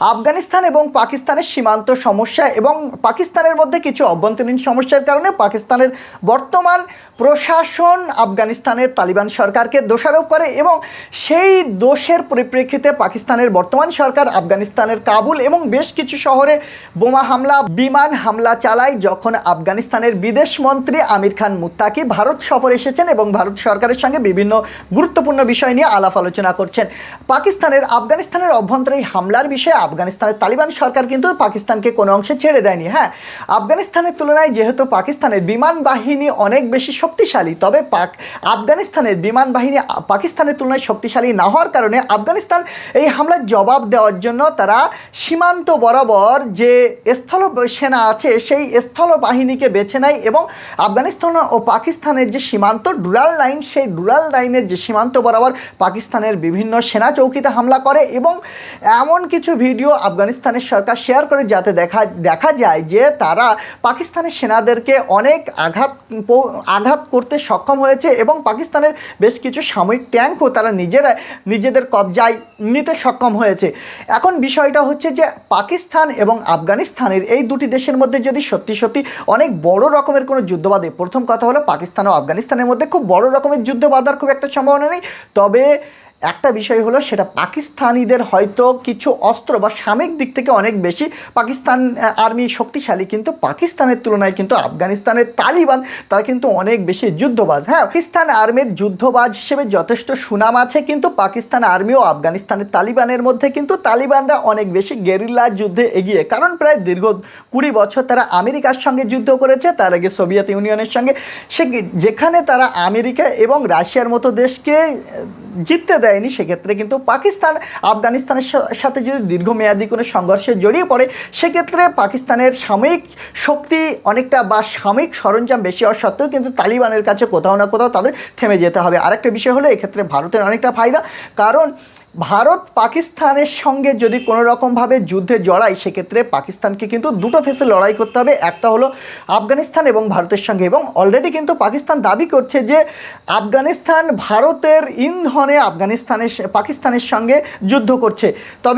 আফগানিস্তান এবং পাকিস্তানের সীমান্ত সমস্যা এবং পাকিস্তানের মধ্যে কিছু অভ্যন্তরীণ সমস্যার কারণে পাকিস্তানের বর্তমান প্রশাসন আফগানিস্তানের তালিবান সরকারকে দোষারোপ করে এবং সেই দোষের পরিপ্রেক্ষিতে পাকিস্তানের বর্তমান সরকার আফগানিস্তানের কাবুল এবং বেশ কিছু শহরে বোমা হামলা, বিমান হামলা চালায় যখন আফগানিস্তানের বিদেশ মন্ত্রী আমির খান মুত্তাকি ভারত সফর এসেছেন এবং ভারত সরকারের সঙ্গে বিভিন্ন গুরুত্বপূর্ণ বিষয় নিয়ে আলাপ আলোচনা করছেন। পাকিস্তানের, আফগানিস্তানের অভ্যন্তরীণ হামলার বিষয়ে আফগানিস্তানের তালিবান সরকার কিন্তু পাকিস্তানকে কোনো অংশে ছেড়ে দেয়নি হ্যাঁ? আফগানিস্তানের তুলনায় যেহেতু পাকিস্তানের বিমান বাহিনী অনেক বেশি শক্তিশালী, তবে পাক আফগানিস্তানের বিমান বাহিনী পাকিস্তানের তুলনায় শক্তিশালী না হওয়ার কারণে আফগানিস্তান এই হামলার জবাব দেওয়ার জন্য তারা সীমান্ত বরাবর যে স্থল সেনা আছে, সেই স্থল বাহিনীকে বেছে নেয় এবং আফগানিস্তান ও পাকিস্তানের যে সীমান্ত ডুরাল লাইন, সেই ডুরাল লাইনের যে সীমান্ত বরাবর পাকিস্তানের বিভিন্ন সেনা চৌকিতে হামলা করে এবং এমন কিছু ভিডিও আফগানিস্তানের সরকার শেয়ার করে যাতে দেখা দেখা যায় যে তারা পাকিস্তানের সেনাদেরকে অনেক আঘাত আঘাত করতে সক্ষম হয়েছে এবং পাকিস্তানের বেশ কিছু সাময়িক ট্যাঙ্কও তারা নিজেরা, নিজেদের কবজায় নিতে সক্ষম হয়েছে। এখন বিষয়টা হচ্ছে যে পাকিস্তান এবং আফগানিস্তানের এই দুটি দেশের মধ্যে যদি সত্যি সত্যি অনেক বড় রকমের কোনো যুদ্ধ বাঁধে প্রথম কথা হলো পাকিস্তান ও আফগানিস্তানের মধ্যে খুব বড় রকমের যুদ্ধ বাঁধার খুব একটা সম্ভাবনা নেই। তবে একটা বিষয় হলো সেটা পাকিস্তানিদের হয়তো কিছু অস্ত্র বা সাময়িক দিক থেকে অনেক বেশি। পাকিস্তান আর্মি শক্তিশালী কিন্তু পাকিস্তানের তুলনায় কিন্তু আফগানিস্তানের তালিবান, তারা কিন্তু অনেক বেশি যুদ্ধবাজ। হ্যাঁ পাকিস্তান আর্মির যুদ্ধবাজ হিসেবে যথেষ্ট সুনাম আছে, কিন্তু পাকিস্তান আর্মি ও আফগানিস্তানের তালিবানের মধ্যে কিন্তু তালিবানরা অনেক বেশি গেরিলা যুদ্ধে এগিয়ে। কারণ প্রায় দীর্ঘ কুড়ি বছর তারা আমেরিকার সঙ্গে যুদ্ধ করেছে, তার আগে সোভিয়েত ইউনিয়নের সঙ্গে। সে যেখানে তারা আমেরিকা এবং রাশিয়ার মতো দেশকে জিততে দেয়নি, সেক্ষেত্রে কিন্তু পাকিস্তান, আফগানিস্তানের সাথে যদি দীর্ঘমেয়াদী কোনো সংঘর্ষে জড়িয়ে পড়ে, সেক্ষেত্রে পাকিস্তানের সাময়িক শক্তি অনেকটা বা সাময়িক সরঞ্জাম বেশি হওয়া সত্ত্বেও কিন্তু তালিবানের কাছে কোথাও না কোথাও তাদের থেমে যেতে হবে। আরেকটা বিষয় হলো, এক্ষেত্রে ভারতের অনেকটা ফায়দা, কারণ ভারত পাকিস্তানের সঙ্গে যদি কোনো রকমভাবে যুদ্ধে জড়ায়, সেক্ষেত্রে পাকিস্তানকে কিন্তু দুটো ফেসে লড়াই করতে হবে। একটা হলো আফগানিস্তান এবং ভারতের সঙ্গে। এবং অলরেডি কিন্তু পাকিস্তান দাবি করছে যে আফগানিস্তান ভারতের ইন্ধনে আফগানিস্তানের পাকিস্তানের সঙ্গে যুদ্ধ করছে। তবে